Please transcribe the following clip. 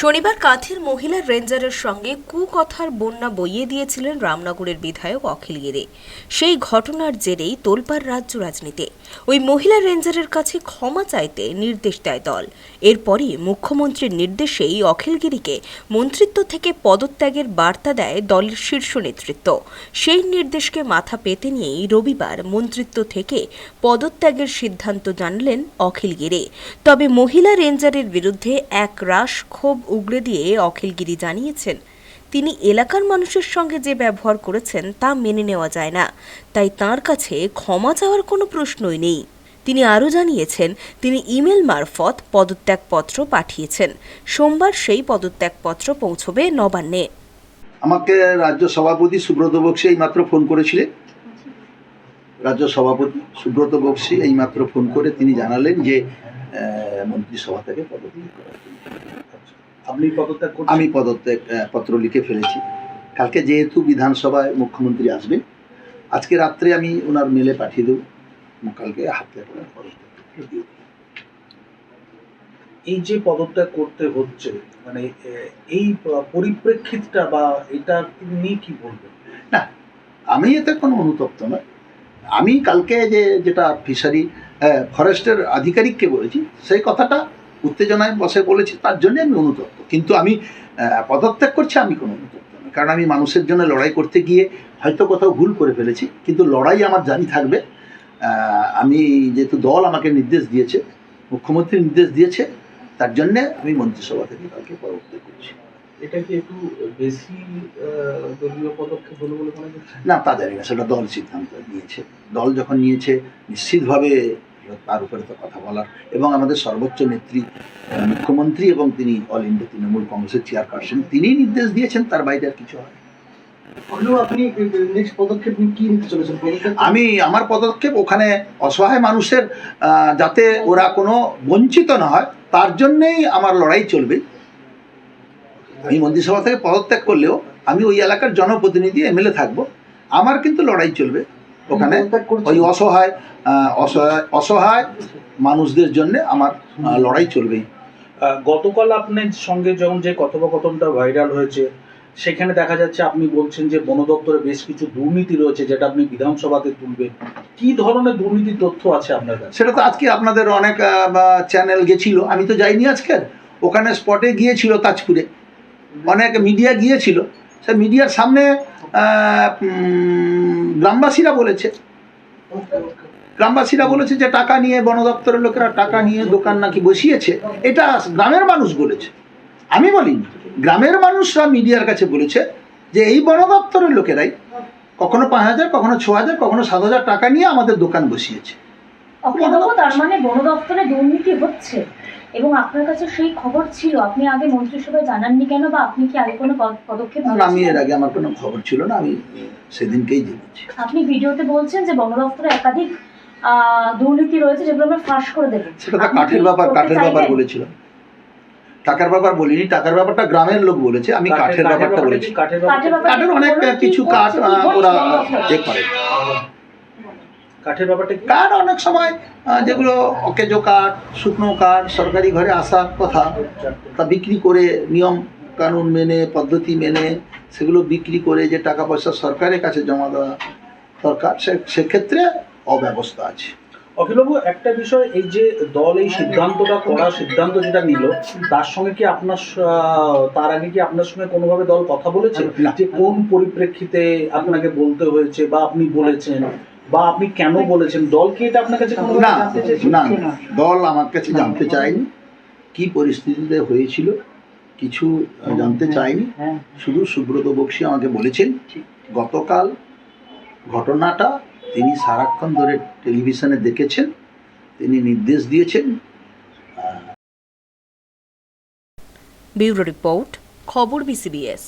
শনিবার কাঁথির মহিলা রেঞ্জারের সঙ্গে কুকথার বন্যা বইয়ে দিয়েছিলেন রামনগরের বিধায়ক অখিল গিরে। সেই ঘটনার জেরেই তোলপাড় রাজ্য রাজনীতি। ওই মহিলা রেঞ্জারের কাছে ক্ষমা চাইতে নির্দেশ দেয় দল। এরপরই মুখ্যমন্ত্রীর নির্দেশেই অখিলগিরিকে মন্ত্রিত্ব থেকে পদত্যাগের বার্তা দেয় দলের শীর্ষ নেতৃত্ব। সেই নির্দেশকে মাথা পেতে নিয়েই রবিবার মন্ত্রিত্ব থেকে পদত্যাগের সিদ্ধান্ত জানালেন অখিল গিরে। তবে মহিলা রেঞ্জারের বিরুদ্ধে এক রাশ ক্ষোভ উগড়ে দিয়ে অখিলগিরি জানিয়েছেন, তিনি এলাকার মানুষের সঙ্গে যে ব্যবহার করেছেন তা মেনে নেওয়া যায় না। তাই তার কাছে ক্ষমা চাওয়ার কোনো প্রশ্নই নেই। তিনি আরও জানিয়েছেন, তিনি ইমেল মারফত পদত্যাগপত্র পাঠিয়েছেন। সোমবার সেই পদত্যাগপত্র পৌঁছবে নবান্নে। আমাকে রাজ্য সভাপতি সুব্রত বক্সি এইমাত্র ফোন করেছিলেন। রাজ্য সভাপতি সুব্রত বক্সি এইমাত্র ফোন করে তিনি জানালেন যে মন্ত্রিসভা থেকে পদত্যাগ জন্য। আপনি পদত্যাগ আমি পদত্যাগ পত্র লিখে ফেলেছি। কালকে যেহেতু বিধানসভায় মুখ্যমন্ত্রী আসবেন আজকে রাত্রে আমি ওনার মেলে পাঠিয়ে দেবো। কালকে হাতে করে পদত্যাগ পত্র দিয়ে এই যে পদত্যাগ করতে হচ্ছে মানে এই পরিপ্রেক্ষিতটা বা এটা নিয়ে কি বলবেন? না আমি এতে কোনো অনুতপ্ত নয় আমি কালকে যে যেটা ফিশারি ফরেস্টের আধিকারিককে বলেছি সেই কথাটা উত্তেজনায় বসে বলেছি তার জন্য আমি অনুতপ্ত। কিন্তু আমি পদত্যাগ করছি আমি কোনো অনুতপ্ত নয় কারণ আমি মানুষের জন্য লড়াই করতে গিয়ে হয়তো কোথাও ভুল করে ফেলেছি কিন্তু লড়াই আমার জারি থাকবে। আমি যেহেতু দল আমাকে নির্দেশ দিয়েছে মুখ্যমন্ত্রী নির্দেশ দিয়েছে তার জন্যে আমি মন্ত্রিসভা থেকে কালকে পদত্যাগ করছি। এটা কি একটু বেশি দলীয় পদক্ষেপ হলো বলে মনে না তা জানি না সেটা দল সিদ্ধান্ত নিয়েছে। দল যখন নিয়েছে নিশ্চিতভাবে তার উপরে তো কথা বলার। এবং আমাদের সর্বোচ্চ নেত্রী মুখ্যমন্ত্রী এবং তিনি অল ইন্ডিয়া তৃণমূল কংগ্রেসের চেয়ারপারসন তিনি নির্দেশ দিয়েছেন তার বাইরে আর কিছু হয় আপনি নেক্সট পদক্ষেপ কি নিতে চলেছেন? আমি আমার পদক্ষেপ ওখানে অসহায় মানুষের যাতে ওরা কোনো বঞ্চিত না হয় তার জন্যেই আমার লড়াই চলবে। আমি মন্ত্রিসভা থেকে পদত্যাগ করলেও আমি ওই এলাকার জনপ্রতিনিধি এমএলএ থাকব। আমার কিন্তু লড়াই চলবে। ওখানে ওই অসহায় অসহায় অসহায় মানুষদের জন্য আমার লড়াই চলবেই। গতকাল আপনার সঙ্গে যখন যে কথোপকথনটা ভাইরাল হয়েছে সেখানে দেখা যাচ্ছে আপনি বলছেন যে বন দপ্তরে বেশ কিছু দুর্নীতি রয়েছে যেটা আপনি বিধানসভাতে তুলবেন। কি ধরনের দুর্নীতির তথ্য আছে আপনার কাছে? সেটা তো আজকে আপনাদের অনেক চ্যানেল গেছিল। আমি তো যাইনি আজকের। ওখানে স্পটে গিয়েছিল তাজপুরে। অনেক মিডিয়া গিয়েছিল। সে মিডিয়ার সামনে গ্রামবাসীরা বলেছে। গ্রামবাসীরা বলেছে যে টাকা নিয়ে বন দপ্তরের লোকেরা টাকা নিয়ে দোকান নাকি বসিয়েছে। এটা গ্রামের মানুষ বলেছে। আমি বলিনি। গ্রামের মানুষরা মিডিয়ার কাছে বলেছে যে এই বন দপ্তরের লোকেরাই কখনো পাঁচ হাজার, কখনো ছ হাজার, কখনো সাত হাজার টাকা নিয়ে আমাদের দোকান বসিয়েছে। অখিলবাবু তার মানে বন দপ্তরে দুর্নীতি হচ্ছে। এবং আপনার কাছে সেই খবর ছিল আপনি আগে মন্ত্রিসভায় জানাননি কেন বা আপনি কি আগে কোনো পদক্ষেপ আমি এর আগে আমার কোনো খবর ছিল না আমি সেদিনকেই জেনেছি। আপনি ভিডিওতে বলছেন যে বন দপ্তরে একাধিক আহ, দুর্নীতি রয়েছে যেগুলো আমরা ফাঁস করে দেবো। সেটা কাঠের ব্যাপার কাঠের ব্যাপার? বলেছিলাম। টাকার ব্যাপার বলিনি টাকার ব্যাপারটা গ্রামের লোক বলেছে আমি কাঠের ব্যাপারটা বলেছি। কাঠের অনেক কিছু কাঠ ওরা? এ করে কাঠের ব্যাপারটা কাঠ অনেক সময় যেগুলো অকেজো কাঠ শুকনো কাঠ সরকারি ঘরে আসার কথা তা বিক্রি করে নিয়ম কানুন মেনে পদ্ধতি মেনে সেগুলো বিক্রি করে যে টাকা পয়সা সরকারের কাছে জমা দেওয়া দরকার সে- সেক্ষেত্রে অব্যবস্থা আছে। অখিলবাবু একটা বিষয় এই যে দল এই সিদ্ধান্তটা করার সিদ্ধান্ত যেটা নিল তার সঙ্গে কি আপনার তার আগে কি আপনার সঙ্গে কোনোভাবে দল কথা বলেছে? যে কোন পরিপ্রেক্ষিতে আপনাকে বলতে হয়েছে বা আপনি বলেছেন? বা আপনি কেন বলেছেন? দল কি এটা আপনার কাছে না না দল আমার কাছে জানতে চায়নি। কি পরিস্থিতিতে হয়েছিল কিছু জানতে চায়নি। শুধু সুব্রত বক্সি আমাকে বলেছেন গতকাল ঘটনাটা তিনি সারাক্ষণ ধরে টেলিভিশনে দেখেছেন তিনি নির্দেশ দিয়েছেন। ব্যুরো রিপোর্ট খবর বিসিবিএস